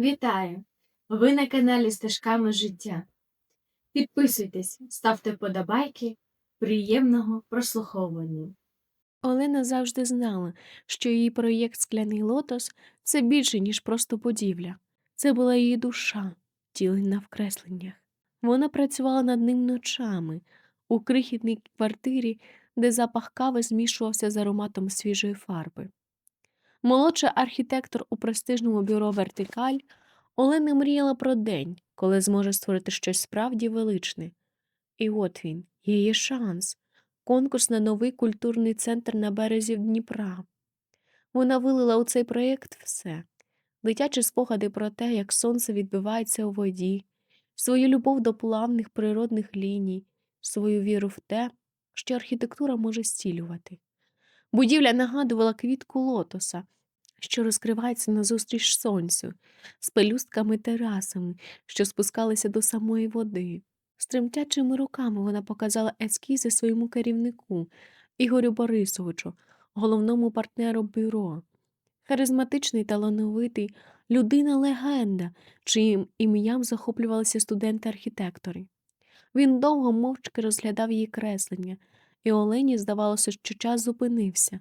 Вітаю! Ви на каналі Стежками життя. Підписуйтесь, ставте подобайки. Приємного прослуховування. Олена завжди знала, що її проєкт Скляний лотос це більше, ніж просто будівля. Це була її душа, втілена в кресленнях. Вона працювала над ним ночами у крихітній квартирі, де запах кави змішувався з ароматом свіжої фарби. Молодша архітектор у престижному бюро Вертикаль Олена мріяла про день, коли зможе створити щось справді величне. І от він, її шанс конкурс на новий культурний центр на березі Дніпра. Вона вилила у цей проєкт все дитячі спогади про те, як сонце відбивається у воді, свою любов до плавних природних ліній, свою віру в те, що архітектура може зцілювати. Будівля нагадувала квітку лотоса, що розкривається назустріч сонцю, з пелюстками терасами, що спускалися до самої води. З тремтячими руками вона показала ескізи своєму керівнику Ігорю Борисовичу, головному партнеру бюро. Харизматичний талановитий, людина легенда, чиїм ім'ям захоплювалися студенти-архітектори. Він довго мовчки розглядав її креслення, і Олені здавалося, що час зупинився.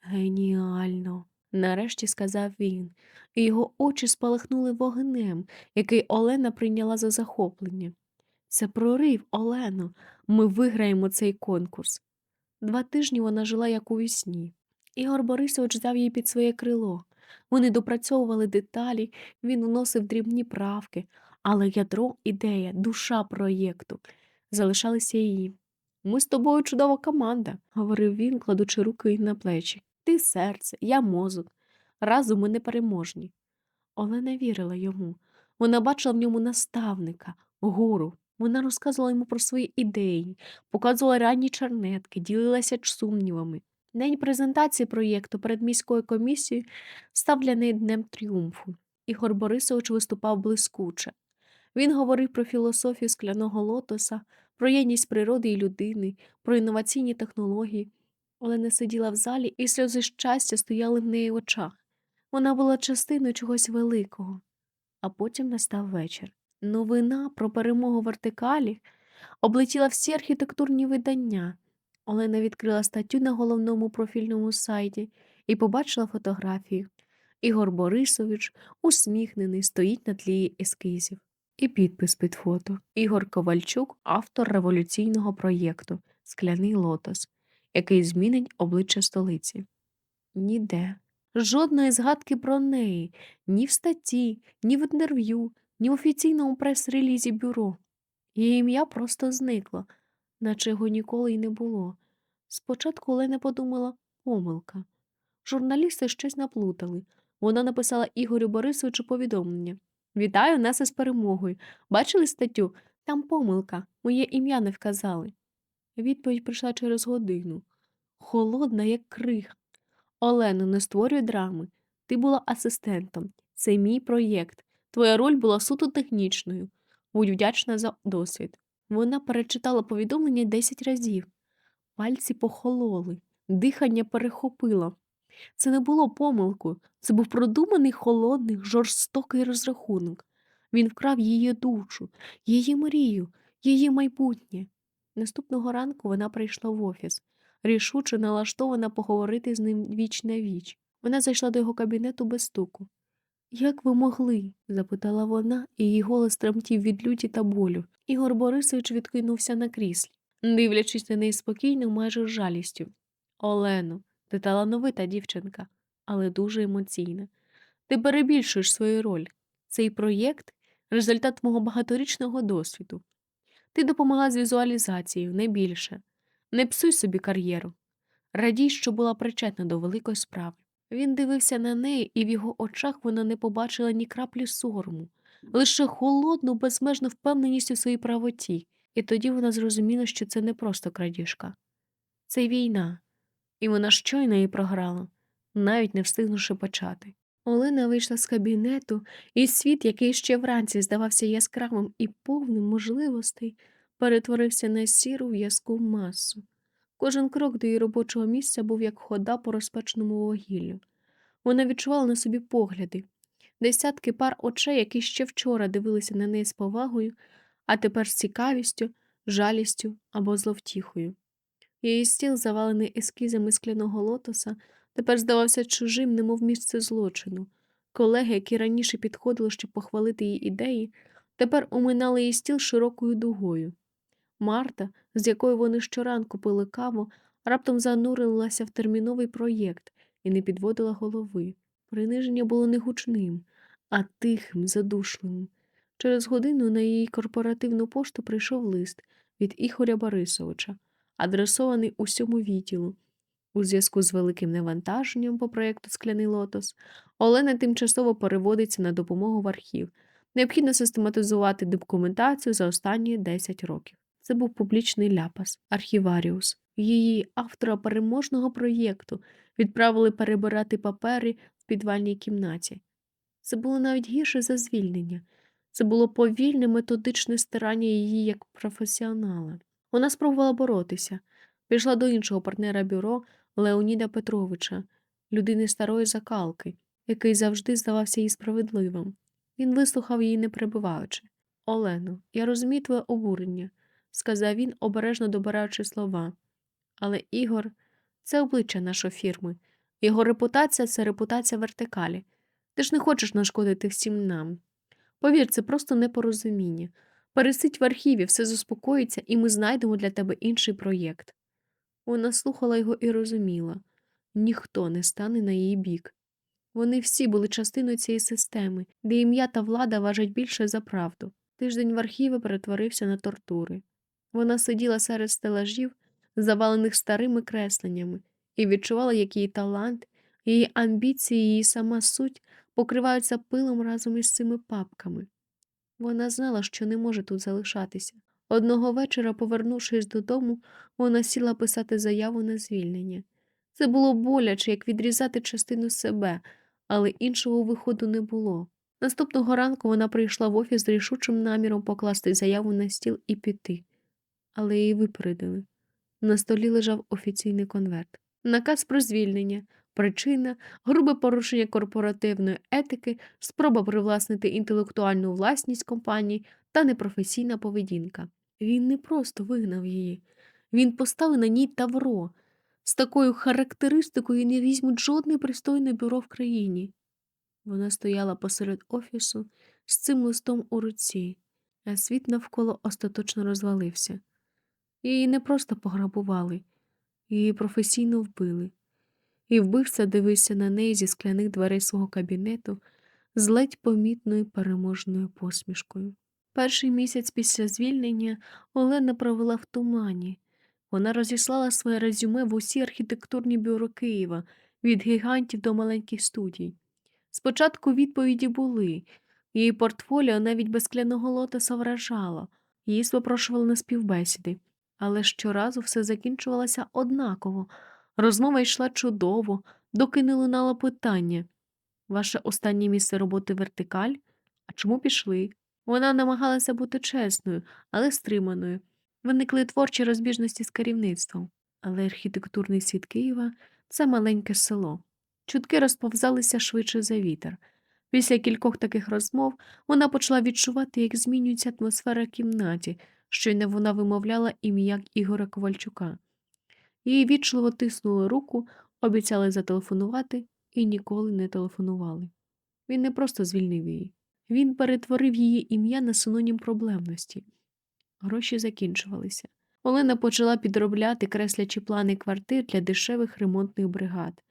Геніально, нарешті сказав він, і його очі спалахнули вогнем, який Олена прийняла за захоплення. Це прорив, Олено. Ми виграємо цей конкурс. Два тижні вона жила як у вісні. Ігор Борисович взяв її під своє крило. Вони допрацьовували деталі, він вносив дрібні правки, але ядро, ідея, душа проєкту залишалися її. Ми з тобою чудова команда, говорив він, кладучи руки на плечі. Ти серце, я мозок. Разом ми непереможні. Олена вірила йому. Вона бачила в ньому наставника, гуру. Вона розказувала йому про свої ідеї, показувала ранні чернетки, ділилася сумнівами. День презентації проєкту перед міською комісією став для неї днем тріумфу. Ігор Борисович виступав блискуче. Він говорив про філософію скляного лотоса, про єдність природи і людини, про інноваційні технології. Олена сиділа в залі, і сльози щастя стояли в неї в очах. Вона була частиною чогось великого. А потім настав вечір. Новина про перемогу вертикалі облетіла всі архітектурні видання. Олена відкрила статтю на головному профільному сайті і побачила фотографію. Ігор Борисович, усміхнений, стоїть на тлі ескізів. І підпис під фото. Ігор Ковальчук, автор революційного проєкту Скляний лотос, який змінить обличчя столиці. Ніде. Жодної згадки про неї ні в статті, ні в інтерв'ю, ні в офіційному прес-релізі бюро. Її ім'я просто зникло, наче його ніколи й не було. Спочатку Олена подумала помилка. Журналісти щось наплутали. Вона написала Ігорю Борисовичу повідомлення Вітаю нас із перемогою. Бачили статтю? Там помилка, моє ім'я не вказали. Відповідь прийшла через годину. Холодна, як крих. Олено, не створюй драми. Ти була асистентом. Це мій проєкт. Твоя роль була суто технічною. Будь вдячна за досвід. Вона перечитала повідомлення десять разів. Пальці похололи, дихання перехопило. Це не було помилкою, це був продуманий холодний, жорстокий розрахунок. Він вкрав її душу, її мрію, її майбутнє. Наступного ранку вона прийшла в офіс, рішуче налаштована поговорити з ним віч на віч. Вона зайшла до його кабінету без стуку. Як ви могли? запитала вона, і її голос тремтів від люті та болю. Ігор Борисович відкинувся на кріслі, дивлячись на неї спокійно, майже з жалістю. Олено, ти талановита дівчинка, але дуже емоційна. Ти перебільшуєш свою роль. Цей проєкт результат мого багаторічного досвіду. Ти допомогла з візуалізацією, не більше. Не псуй собі кар'єру. Радій, що була причетна до великої справи. Він дивився на неї, і в його очах вона не побачила ні краплі сорому, лише холодну, безмежну впевненість у своїй правоті, і тоді вона зрозуміла, що це не просто крадіжка. Це війна, і вона щойно її програла, навіть не встигнувши почати. Олена вийшла з кабінету, і світ, який ще вранці здавався яскравим і повним можливостей, перетворився на сіру в'язку масу. Кожен крок до її робочого місця був як хода по розпеченому вугіллю. Вона відчувала на собі погляди, Десятки пар очей, які ще вчора дивилися на неї з повагою, а тепер з цікавістю, жалістю або зловтіхою. Її стіл, завалений ескізами скляного лотоса, тепер здавався чужим, немов місце злочину. Колеги, які раніше підходили, щоб похвалити її ідеї, тепер уминали її стіл широкою дугою. Марта, з якою вони щоранку пили каву, раптом занурилася в терміновий проєкт і не підводила голови. Приниження було не гучним, а тихим, задушливим. Через годину на її корпоративну пошту прийшов лист від Ігоря Борисовича, адресований усьому відділу. У зв'язку з великим навантаженням по проєкту Скляний лотос Олена тимчасово переводиться на допомогу в архів. Необхідно систематизувати документацію за останні 10 років. Це був публічний ляпас, архіваріус. Її автора переможного проєкту відправили перебирати папери в підвальній кімнаті. Це було навіть гірше за звільнення. Це було повільне методичне старання її як професіонала. Вона спробувала боротися, пішла до іншого партнера бюро Леоніда Петровича, людини старої закалки, який завжди здавався їй справедливим. Він вислухав її, не перебиваючи. Олено, я розумію твоє обурення, сказав він, обережно добираючи слова. Але Ігор це обличчя нашої фірми. Його репутація це репутація вертикалі. Ти ж не хочеш нашкодити всім нам. Повір, це просто непорозуміння. Пересидь в архіві, все заспокоїться, і ми знайдемо для тебе інший проєкт. Вона слухала його і розуміла ніхто не стане на її бік. Вони всі були частиною цієї системи, де ім'я та влада важать більше за правду. Тиждень в архіві перетворився на тортури. Вона сиділа серед стелажів, завалених старими кресленнями, і відчувала, як її талант, її амбіції, її сама суть покриваються пилом разом із цими папками. Вона знала, що не може тут залишатися. Одного вечора, повернувшись додому, вона сіла писати заяву на звільнення. Це було боляче, як відрізати частину себе, але іншого виходу не було. Наступного ранку вона прийшла в офіс з рішучим наміром покласти заяву на стіл і піти, але її випередили. На столі лежав офіційний конверт. Наказ про звільнення, причина, грубе порушення корпоративної етики, спроба привласнити інтелектуальну власність компанії та непрофесійна поведінка. Він не просто вигнав її, він поставив на ній тавро. З такою характеристикою не візьмуть жодне пристойне бюро в країні. Вона стояла посеред офісу з цим листом у руці, а світ навколо остаточно розвалився. Її не просто пограбували, її професійно вбили. І вбивця дивився на неї зі скляних дверей свого кабінету з ледь помітною переможною посмішкою. Перший місяць після звільнення Олена провела в тумані. Вона розіслала своє резюме в усі архітектурні бюро Києва, від гігантів до маленьких студій. Спочатку відповіді були, її портфоліо навіть без скляного лотоса вражало, її запрошували на співбесіди, але щоразу все закінчувалося однаково. Розмова йшла чудово, доки не лунало питання Ваше останнє місце роботи вертикаль? А чому пішли? Вона намагалася бути чесною, але стриманою. Виникли творчі розбіжності з керівництвом, але архітектурний світ Києва це маленьке село. Чутки розповзалися швидше за вітер. Після кількох таких розмов вона почала відчувати, як змінюється атмосфера кімнаті, щойно вона вимовляла ім'я Ігоря Ковальчука. Їй вічливо тиснули руку, обіцяли зателефонувати і ніколи не телефонували. Він не просто звільнив її, він перетворив її ім'я на синонім проблемності. Гроші закінчувалися. Олена почала підробляти креслячі плани квартир для дешевих ремонтних бригад.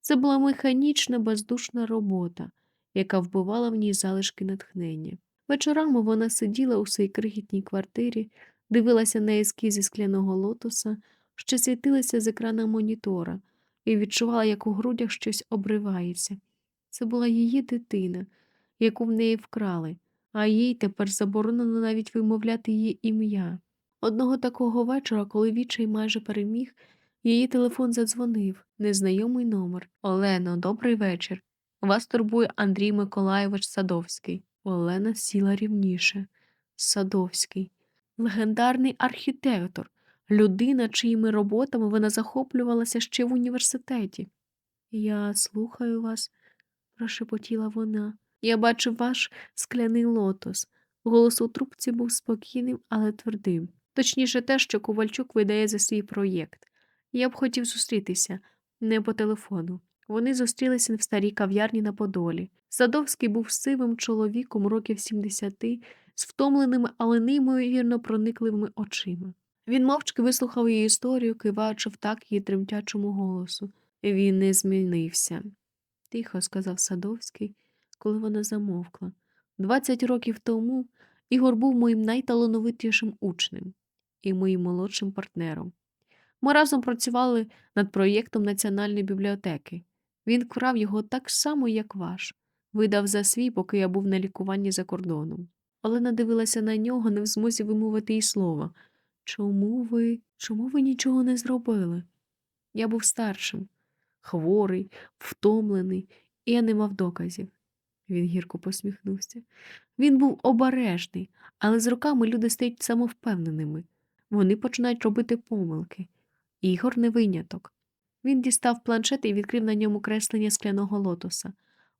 Це була механічна, бездушна робота, яка вбивала в ній залишки натхнення. Вечорами вона сиділа у своїй крихітній квартирі, дивилася на ескізи скляного лотоса, що світилися з екрана монітора, і відчувала, як у грудях щось обривається. Це була її дитина, яку в неї вкрали, а їй тепер заборонено навіть вимовляти її ім'я. Одного такого вечора, коли відчай майже переміг, її телефон задзвонив, незнайомий номер. Олено, добрий вечір. Вас турбує Андрій Миколаєвич Садовський. Олена сіла рівніше. Садовський. Легендарний архітектор, людина, чиїми роботами вона захоплювалася ще в університеті. Я слухаю вас, прошепотіла вона. Я бачив ваш скляний лотос. Голос у трубці був спокійним, але твердим. Точніше, те, що Ковальчук видає за свій проєкт. Я б хотів зустрітися, не по телефону. Вони зустрілися в старій кав'ярні на Подолі. Садовський був сивим чоловіком років 70, з втомленими, але неймовірно проникливими очима. Він мовчки вислухав її історію, киваючи в так її тремтячому голосу. Він не змінився, тихо сказав Садовський, коли вона замовкла. Двадцять років тому Ігор був моїм найталановитішим учнем і моїм молодшим партнером. Ми разом працювали над проєктом Національної бібліотеки. Він вкрав його так само, як ваш, видав за свій, поки я був на лікуванні за кордоном. Олена дивилася на нього, не в змозі вимовити й слова. Чому ви, чому ви нічого не зробили? Я був старшим, хворий, втомлений, і я не мав доказів. Він гірко посміхнувся. Він був обережний, але з роками люди стають самовпевненими. Вони починають робити помилки. Ігор не виняток. Він дістав планшет і відкрив на ньому креслення скляного лотоса.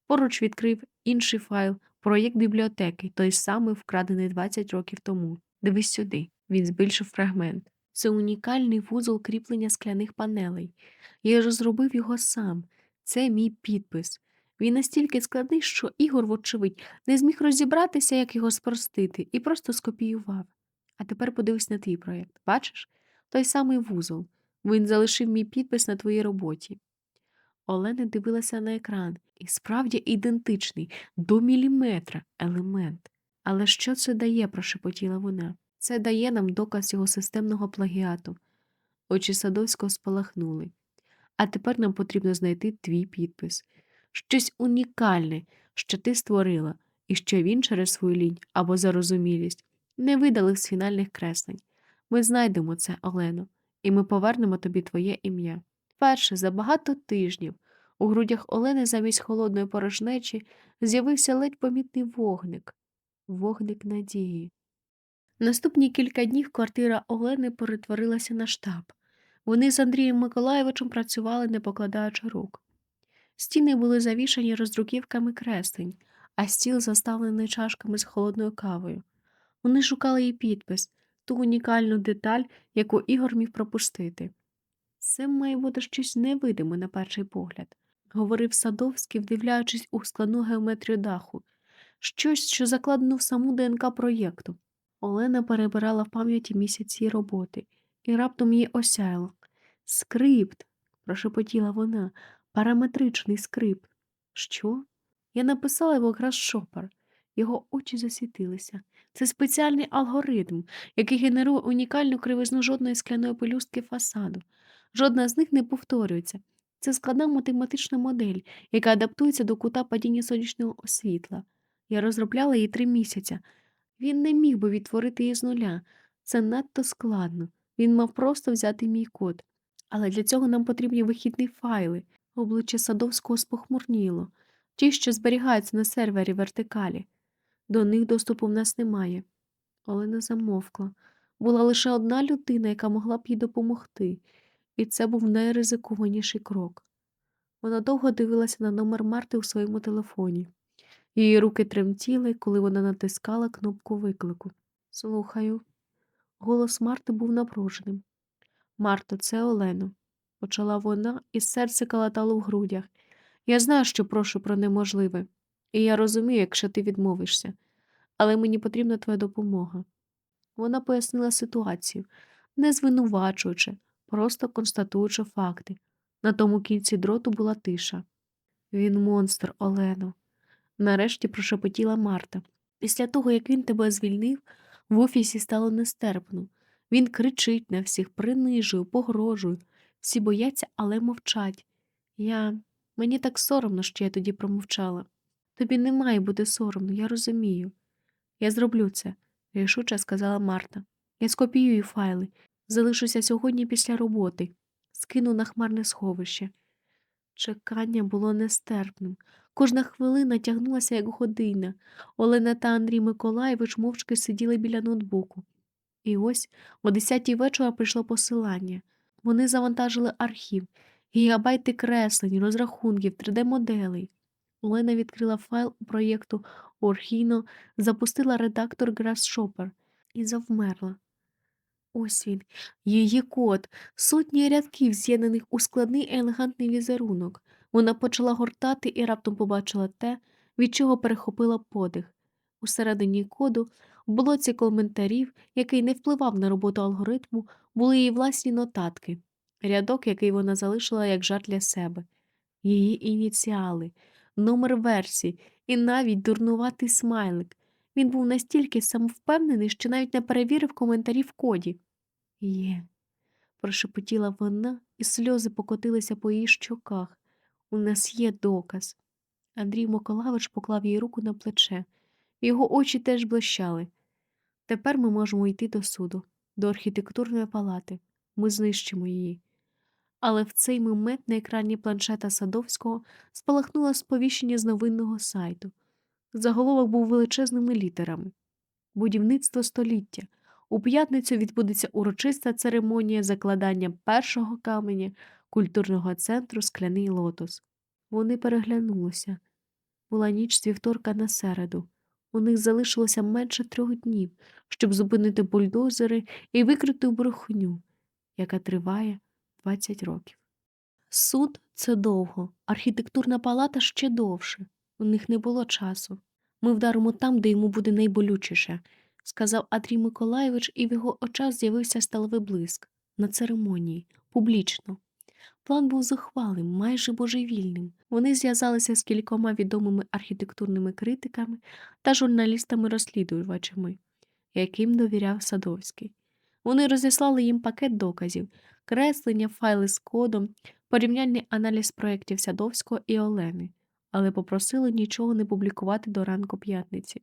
Поруч відкрив інший файл, проєкт бібліотеки, той самий вкрадений 20 років тому. Дивись сюди. Він збільшив фрагмент. Це унікальний вузол кріплення скляних панелей. Я ж зробив його сам. Це мій підпис. Він настільки складний, що Ігор, вочевидь, не зміг розібратися, як його спростити, і просто скопіював. А тепер подивись на твій проєкт. Бачиш? Той самий вузол. Він залишив мій підпис на твоїй роботі. Олена дивилася на екран, і справді ідентичний, до міліметра елемент. Але що це дає? прошепотіла вона. Це дає нам доказ його системного плагіату. Очі Садовського спалахнули. А тепер нам потрібно знайти твій підпис. Щось унікальне, що ти створила, і що він через свою лінь або зарозумілість не видалив з фінальних креслень. Ми знайдемо це, Олено, і ми повернемо тобі твоє ім'я. Перше за багато тижнів у грудях Олени замість холодної порожнечі з'явився ледь помітний вогник вогник надії. Наступні кілька днів квартира Олени перетворилася на штаб. Вони з Андрієм Миколаєвичем працювали, не покладаючи рук. Стіни були завішані роздруківками креслень, а стіл заставлений чашками з холодною кавою. Вони шукали її підпис, ту унікальну деталь, яку Ігор міг пропустити. Це має бути щось невидиме на перший погляд, говорив Садовський, вдивляючись у складну геометрію даху, щось, що закладено в саму ДНК проєкту. Олена перебирала в пам'яті місяці роботи, і раптом її осяяло. Скрипт, прошепотіла вона, параметричний скрипт. Що? Я написала його якраз шопер. Його очі засвітилися. Це спеціальний алгоритм, який генерує унікальну кривизну жодної скляної пелюстки фасаду. Жодна з них не повторюється. Це складна математична модель, яка адаптується до кута падіння сонячного світла. Я розробляла її три місяця. Він не міг би відтворити її з нуля. Це надто складно. Він мав просто взяти мій код. Але для цього нам потрібні вихідні файли. Обличчя Садовського спохмурніло. Ті, що зберігаються на сервері вертикалі. До них доступу в нас немає. Олена замовкла. Була лише одна людина, яка могла б їй допомогти, і це був найризикованіший крок. Вона довго дивилася на номер Марти у своєму телефоні. Її руки тремтіли, коли вона натискала кнопку виклику. Слухаю. Голос Марти був напруженим. Марто, це Олено, почала вона, і серце калатало в грудях. Я знаю, що прошу про неможливе, і я розумію, якщо ти відмовишся, але мені потрібна твоя допомога. Вона пояснила ситуацію, не звинувачуючи, просто констатуючи факти. На тому кінці дроту була тиша. Він монстр, Олено. Нарешті прошепотіла Марта. Після того, як він тебе звільнив, в офісі стало нестерпно. Він кричить на всіх, принижує, погрожує. Всі бояться, але мовчать. Я. Мені так соромно, що я тоді промовчала. Тобі не має бути соромно, я розумію. Я зроблю це, рішуче сказала Марта. Я скопіюю файли, залишуся сьогодні після роботи, скину на хмарне сховище. Чекання було нестерпним. Кожна хвилина тягнулася, як година. Олена та Андрій Миколаєвич мовчки сиділи біля ноутбуку. І ось о десятій вечора прийшло посилання. Вони завантажили архів, гігабайти креслень, розрахунків, 3D-моделей. Олена відкрила файл у проєкту Орхіно, запустила редактор Grasshopper і завмерла. Ось він, її код, сотні рядків, з'єднаних у складний елегантний візерунок. Вона почала гортати і раптом побачила те, від чого перехопила подих. Усередині коду, в блоці коментарів, який не впливав на роботу алгоритму, були її власні нотатки, рядок, який вона залишила як жарт для себе, її ініціали, номер версії і навіть дурнуватий смайлик. Він був настільки самовпевнений, що навіть не перевірив коментарі в коді. Є, прошепотіла вона, і сльози покотилися по її щоках. У нас є доказ. Андрій Миколавич поклав їй руку на плече. Його очі теж блищали. Тепер ми можемо йти до суду, до архітектурної палати. Ми знищимо її. Але в цей момент на екрані планшета Садовського спалахнуло сповіщення з новинного сайту. Заголовок був величезними літерами. Будівництво століття. У п'ятницю відбудеться урочиста церемонія закладання першого каменя культурного центру Скляний лотос. Вони переглянулися. Була ніч з вівторка на середу. У них залишилося менше трьох днів, щоб зупинити бульдозери і викрити брехню, яка триває 20 років. Суд це довго, архітектурна палата ще довше. У них не було часу. Ми вдаримо там, де йому буде найболючіше, сказав Андрій Миколайович, і в його очах з'явився сталевий блиск на церемонії, публічно. План був зухвалим, майже божевільним. Вони зв'язалися з кількома відомими архітектурними критиками та журналістами-розслідувачами, яким довіряв Садовський. Вони розіслали їм пакет доказів, креслення, файли з кодом, порівняльний аналіз проєктів Садовського і Олени, але попросили нічого не публікувати до ранку п'ятниці.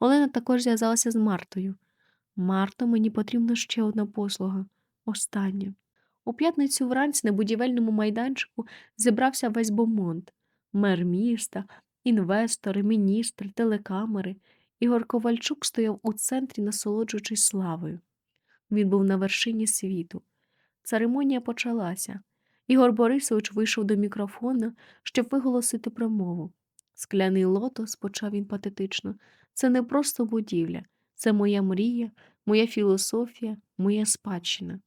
Олена також зв'язалася з Мартою. Марто, мені потрібна ще одна послуга. Остання. У п'ятницю вранці на будівельному майданчику зібрався весь бомонд мер міста, інвестори, міністри, телекамери. Ігор Ковальчук стояв у центрі, насолоджуючись славою. Він був на вершині світу. Церемонія почалася. Ігор Борисович вийшов до мікрофона, щоб виголосити промову. Скляний лотос, почав він патетично, це не просто будівля, це моя мрія, моя філософія, моя спадщина.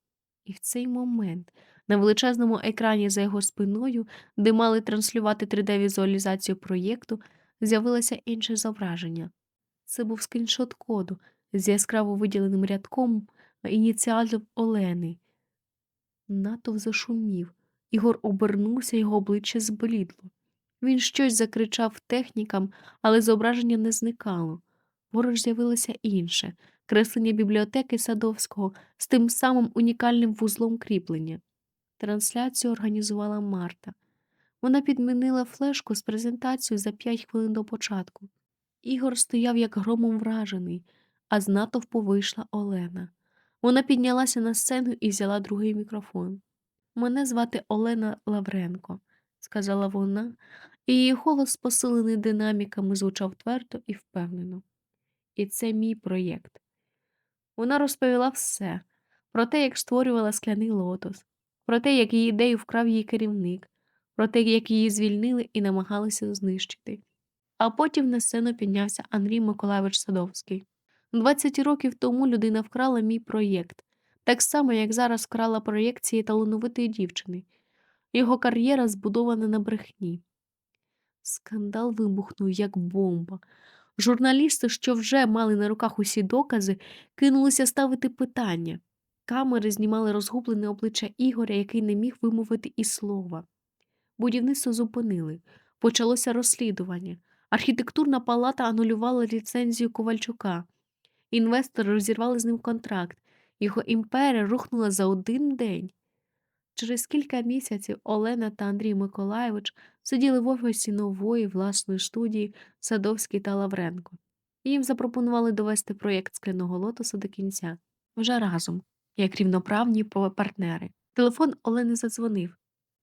І в цей момент на величезному екрані за його спиною, де мали транслювати 3D-візуалізацію проєкту, з'явилося інше зображення. Це був скріншот коду з яскраво виділеним рядком ініціалів Олени. Натов зашумів. Ігор обернувся, його обличчя зблідло. Він щось закричав технікам, але зображення не зникало. Поруч з'явилося інше креслення бібліотеки Садовського з тим самим унікальним вузлом кріплення. Трансляцію організувала Марта. Вона підмінила флешку з презентацією за п'ять хвилин до початку. Ігор стояв як громом вражений, а з натовпу вийшла Олена. Вона піднялася на сцену і взяла другий мікрофон. Мене звати Олена Лавренко, сказала вона, і її голос, посилений динаміками, звучав твердо і впевнено. І це мій проєкт. Вона розповіла все про те, як створювала скляний лотос, про те, як її ідею вкрав її керівник, про те, як її звільнили і намагалися знищити. А потім на сцену піднявся Андрій Миколайович Садовський. 20 років тому людина вкрала мій проєкт, так само, як зараз вкрала проєкт цієї талановитої дівчини. Його кар'єра збудована на брехні. Скандал вибухнув, як бомба. Журналісти, що вже мали на руках усі докази, кинулися ставити питання. Камери знімали розгублене обличчя Ігоря, який не міг вимовити і слова. Будівництво зупинили. Почалося розслідування. Архітектурна палата анулювала ліцензію Ковальчука. Інвестори розірвали з ним контракт. Його імперія рухнула за один день. Через кілька місяців Олена та Андрій Миколайович сиділи в офісі нової власної студії Садовський та Лавренко. Їм запропонували довести проєкт скляного лотоса до кінця, вже разом, як рівноправні партнери. Телефон Олени задзвонив.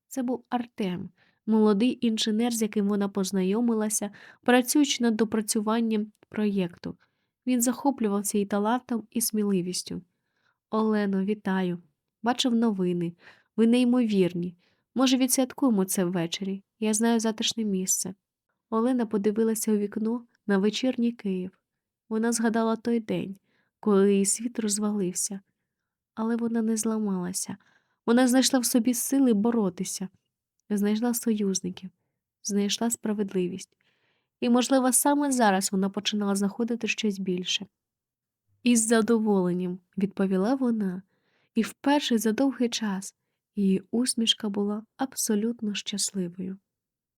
Це був Артем, молодий інженер, з яким вона познайомилася, працюючи над допрацюванням проєкту. Він захоплювався її талантом і сміливістю. Олено, вітаю. Бачив новини. Ви неймовірні. Може, відсвяткуємо це ввечері. Я знаю затишне місце. Олена подивилася у вікно на вечірній Київ. Вона згадала той день, коли її світ розвалився. Але вона не зламалася. Вона знайшла в собі сили боротися, знайшла союзників, знайшла справедливість. І, можливо, саме зараз вона починала знаходити щось більше. Із задоволенням відповіла вона, і вперше за довгий час її усмішка була абсолютно щасливою.